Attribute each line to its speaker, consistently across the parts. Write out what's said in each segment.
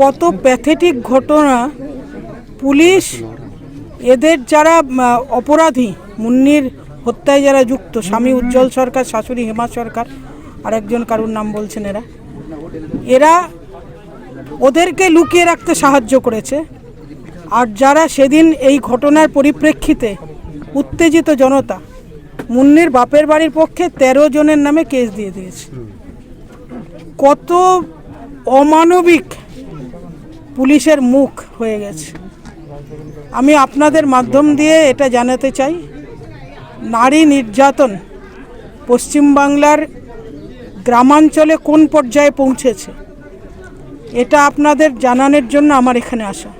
Speaker 1: কত প্যাথেটিক ঘটনা পুলিশ, এদের যারা অপরাধী, মুন্নির হত্যায় যারা যুক্ত, স্বামী উজ্জ্বল সরকার, শাশুড়ি হেমা সরকার আর একজন কারুর নাম বলছেন এরা এরা ওদেরকে লুকিয়ে রাখতে সাহায্য করেছে। আর যারা সেদিন এই ঘটনার পরিপ্রেক্ষিতে উত্তেজিত জনতা, মুন্নির বাপের বাড়ির পক্ষে তেরো জনের নামে কেস দিয়ে দিয়েছে। কত অমানবিক পুলিশের মুখ হয়ে গেছে। আমি আপনাদের মাধ্যম দিয়ে এটা জানাতে চাই। নারী নির্যাতন পশ্চিমবাংলার গ্রামাঞ্চলে কোন পর্যায়ে পৌঁছেছে? এটা আপনাদের জানানোর জন্য আমার এখানে আসা।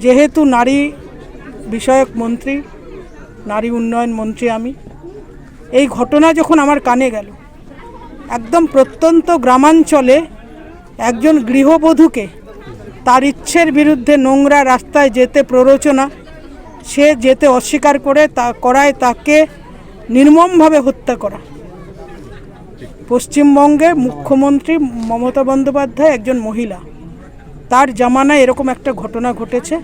Speaker 1: যেহেতু নারী বিষয়ক মন্ত্রী, নারী উন্নয়ন মন্ত্রী আমি, এই ঘটনা যখন আমার কানে গেল, একদম প্রত্যন্ত গ্রামাঞ্চলে একজন গৃহবধূকে তার ইচ্ছের বিরুদ্ধে নোংরা রাস্তায় যেতে প্ররোচনা সে যেতে অস্বীকার করে তা করায় তাকে নির্মমভাবে হত্যা করা। পশ্চিমবঙ্গে মুখ্যমন্ত্রী মমতা বন্দ্যোপাধ্যায় একজন মহিলা। তার জামানায় এরকম একটা ঘটনা ঘটেছে।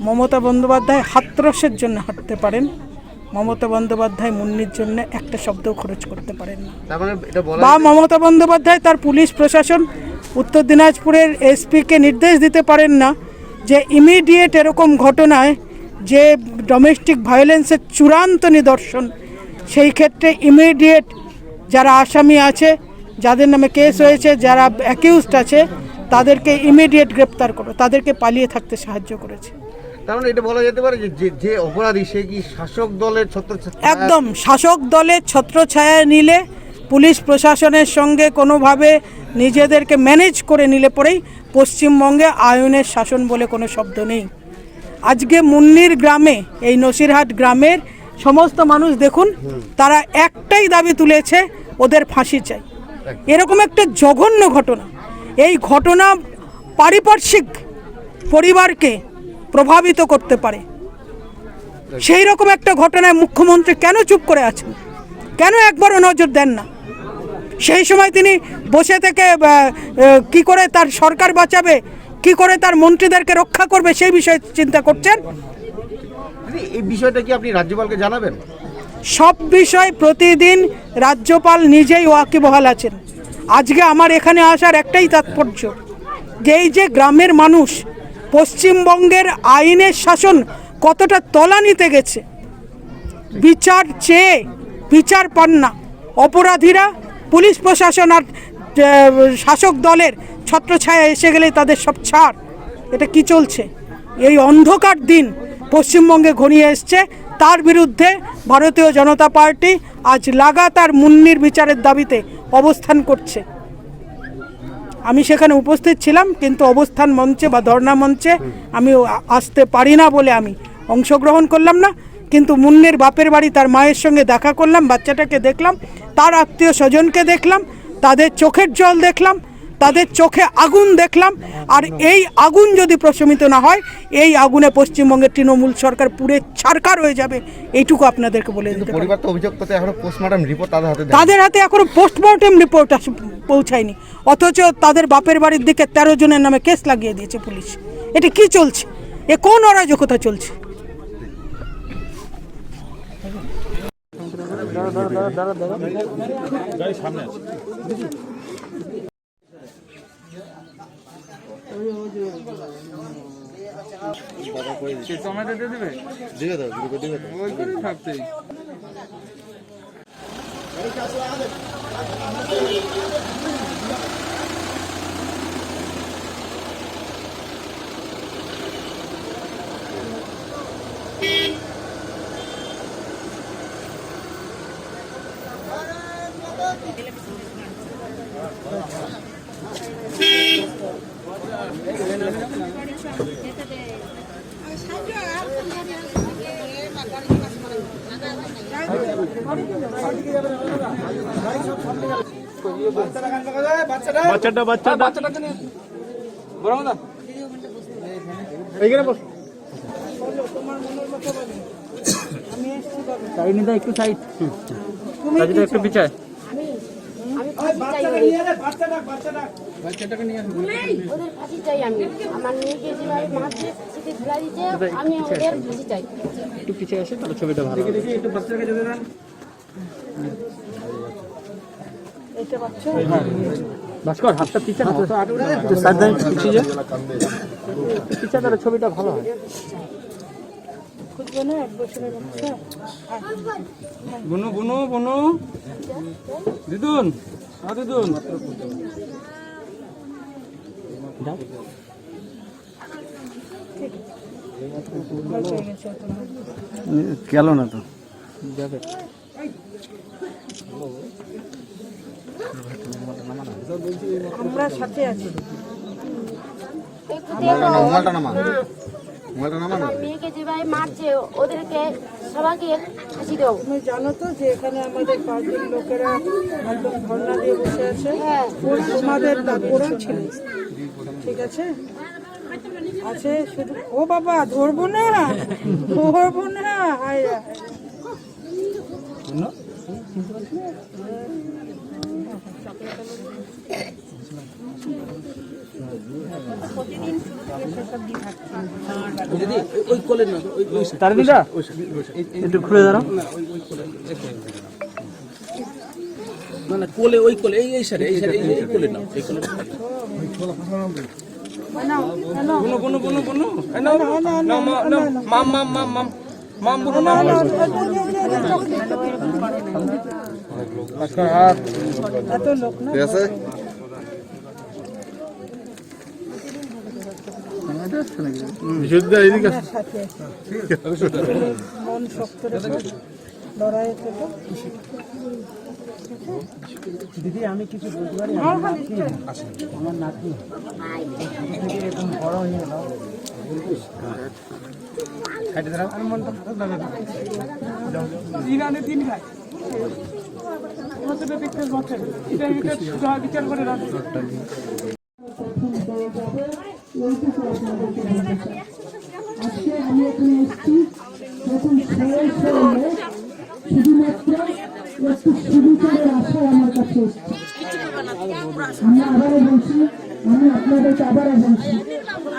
Speaker 1: মমতা বন্দ্যোপাধ্যায় হাতরসের জন্য হাঁটতে পারেন। মমতা বন্দ্যোপাধ্যায় মুন্নির জন্য একটা শব্দও খরচ করতে পারেন না।
Speaker 2: মানে
Speaker 1: বা মমতা বন্দ্যোপাধ্যায় তার পুলিশ প্রশাসন উত্তর দিনাজপুরের এসপিকে নির্দেশ দিতে পারেন না যে ইমিডিয়েট এরকম ঘটনায় যে ডোমেস্টিক ভায়োলেন্সের চূড়ান্ত নিদর্শন সেই ক্ষেত্রে ইমিডিয়েট যারা আসামি আছে যাদের নামে কেস হয়েছে যারা অ্যাকিউজড আছে তাদেরকে ইমিডিয়েট গ্রেপ্তার করো তাদেরকে পালিয়ে থাকতে সাহায্য করেছে।
Speaker 2: তার মানে এটা বলা যেতে পারে যে যে- অপরাধী সে কি শাসক দলের ছত্র
Speaker 1: একদম শাসক দলের ছত্রছায়া নিলে পুলিশ প্রশাসনের সঙ্গে কোনোভাবে নিজেদেরকে ম্যানেজ করে নিলে পরেই পশ্চিমবঙ্গে আয়নের শাসন বলে কোনো শব্দ নেই। আজকে মুন্নির গ্রামে, এই নসিরহাট গ্রামের সমস্ত মানুষ দেখুন, তারা একটাই দাবি তুলেছে, ওদের ফাঁসি চাই। এরকম একটা জঘন্য ঘটনা। এই ঘটনা পারিপার্শ্বিক পরিবারকে প্রভাবিত করতে পারে। সেই রকম একটা ঘটনায় মুখ্যমন্ত্রী কেন চুপ করে আছেন? কেন একবারও নজর দেন না? সেই সময় তিনি বসে থেকে কি করে তার সরকার বাঁচাবে কি করে তার মন্ত্রীদেরকে রক্ষা করবে সেই বিষয়ে চিন্তা করছেন।
Speaker 2: এই বিষয়টা কি আপনি রাজ্যপালকে জানাবেন?
Speaker 1: সব বিষয় প্রতিদিন রাজ্যপাল নিজেই ওয়াকিবহাল আছেন। আজকে আমার এখানে আসার একটাই তাৎপর্য যে এই যে গ্রামের মানুষ পশ্চিমবঙ্গের আইনের শাসন কতটা তলানিতে গেছে বিচার চেয়ে বিচার পান না। অপরাধীরা পুলিশ প্রশাসন আর শাসক দলের ছত্রছায়া এসে গেলে তাদের সব ছাড়। এটা কি চলছে? এই অন্ধকার দিন পশ্চিমবঙ্গে ঘনিয়ে এসছে। তার বিরুদ্ধে ভারতীয় জনতা পার্টি আজ লাগাতার মুন্নির বিচারের দাবিতে অবস্থান করছে। আমি সেখানে উপস্থিত ছিলাম, কিন্তু অবস্থান মঞ্চে বা ধর্ণা মঞ্চে আমি আসতে পারি না বলে আমি অংশগ্রহণ করলাম না। কিন্তু মুন্নের বাপের বাড়ি তার মায়ের সঙ্গে দেখা করলাম বাচ্চাটাকে দেখলাম তার আত্মীয় স্বজনকে দেখলাম তাদের চোখের জল দেখলাম তাদের চোখে আগুন দেখলাম আর এই আগুন যদি প্রশমিত না হয় এই আগুনে পশ্চিমবঙ্গের তৃণমূল সরকার পুরে ছারকার হয়ে যাবে। এইটুকু আপনাদেরকে বলে দিতে পারি।
Speaker 2: পরিবার তো অভিযোগ করতে এখনও পোস্টমর্টম রিপোর্ট তাদের হাতে
Speaker 1: তাদের হাতে এখনও পোস্টমর্টেম রিপোর্ট পৌঁছায়নি। অথচ তাদের বাপের বাড়ির দিকে তেরো জনের নামে কেস লাগিয়ে দিয়েছে পুলিশ। এটা কি চলছে? এ কোন অরাজকতা চলছে?
Speaker 3: টমেটো দিয়ে দিবে
Speaker 2: দিবে দাও দিবে দাও।
Speaker 4: বাচ্চাটা বাচ্চাটা।
Speaker 3: বড়
Speaker 4: এইখানে বস।
Speaker 3: সাইড নিতে একটু সাইড
Speaker 1: তুমি
Speaker 3: একটু পিছায়
Speaker 4: আমি ফাঁসি চাই ওদের
Speaker 3: বাচ্চাটাকে নিয়ে
Speaker 4: ওদের ফাঁসি চাই আমি। আমার মেয়েকে যেভাবে মারছে সেটি ফেলা দিচ্ছে আমি ওদের ফাঁসি চাই।
Speaker 3: দেখি একটু যেতে দেন
Speaker 2: বাচ্চা
Speaker 3: ভাস্কর হাতটা পিছিয়ে যা পিছে তাহলে ছবিটা ভালো হয়।
Speaker 2: খুঁজবে না এক বছরের বাচ্চা
Speaker 3: বুনু বুনু বুনু দিদুন আ দিদুন।
Speaker 5: গেল না তো।
Speaker 3: যাবে।
Speaker 2: আমরা সাথে আছি।
Speaker 5: নামা।
Speaker 4: আমার মেয়েকে যেভাবে মারছে ওদেরকে সবাইকে ফাঁসি দেবো।
Speaker 2: তুমি জানো তো যে এখানে আমাদের পার্টির লোকেরা একদম ধর্ণা দিয়ে বসে আছে?
Speaker 4: হ্যাঁ।
Speaker 2: তোমাদের ওরা ছিল। ঠিক আছে? আছে শুধু ও বাবা ধরবো না ধরবো না হায় হায়।
Speaker 3: তারবিদা একটু ঘুরে দাঁড়াও।
Speaker 6: না না কোলে ওই কোলে এই এই এই কোলে। কোলে
Speaker 3: বুনু এই নাও নাও মাম মাম মাম মাম। মাম বুনু
Speaker 2: লোক না
Speaker 5: ঠিক আছে?
Speaker 2: মন শক্ত লড়াই
Speaker 7: দিদি আমি কিছু বলতে পারি?
Speaker 2: হ্যাঁ, হ্যাঁ,
Speaker 7: আমার নাতি। থেকে এরকম বড় হয়ে গেল
Speaker 2: তিন প্রত্যেকটা দেখতে বিচার
Speaker 1: আজকে আমি এখানে এসেছি যখন ছয় ছয় শুধুমাত্র একটু সুবিচারের আশায় আমার কাছে এসেছি আমি আবারও বলছি আমি আপনাদেরকে আবারও বলছি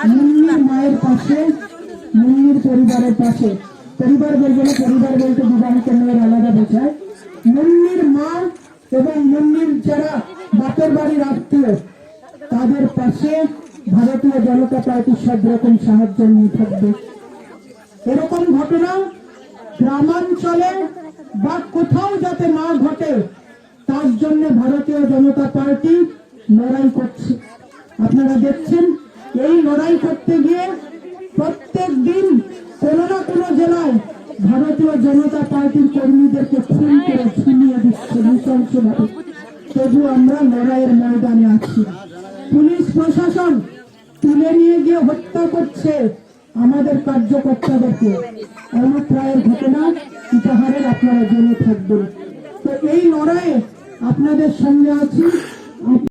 Speaker 1: মুন্নির মায়ের পাশে মুন্নির পরিবারের পাশে পরিবার বলব না পরিবার বলতে বিবাহিত মেয়ের আলাদা বোঝায় মুন্নির মা এবং মুন্নির যারা বাপের বাড়ির আত্মীয় তাদের পাশে ভারতীয় জনতা পার্টি সব রকম সাহায্য নিয়ে থাকবে। এরকম ঘটনা গ্রামাঞ্চলে বা কোথাও যাতে না ঘটে, তার জন্য ভারতীয় জনতা পার্টি লড়াই করছে। আপনারা দেখছেন, এই লড়াই করতে গিয়ে প্রত্যেক দিন কোনো না কোনো জেলায় ভারতীয় জনতা পার্টির কর্মীদেরকে খুন করে ছিনিয়ে দিচ্ছে নৃশংসভাবে। তবু আমরা লড়াইয়ের ময়দানে আছি। পুলিশ প্রশাসন তুলে নিয়ে গিয়ে হত্যা করছে আমাদের কার্যকর্তাদেরকে। অনুপ্রায়ের রায়ের ঘটনা ইতিহারের আপনারা জেনে থাকবেন। তো এই লড়াইয়ে আপনাদের সঙ্গে আছি।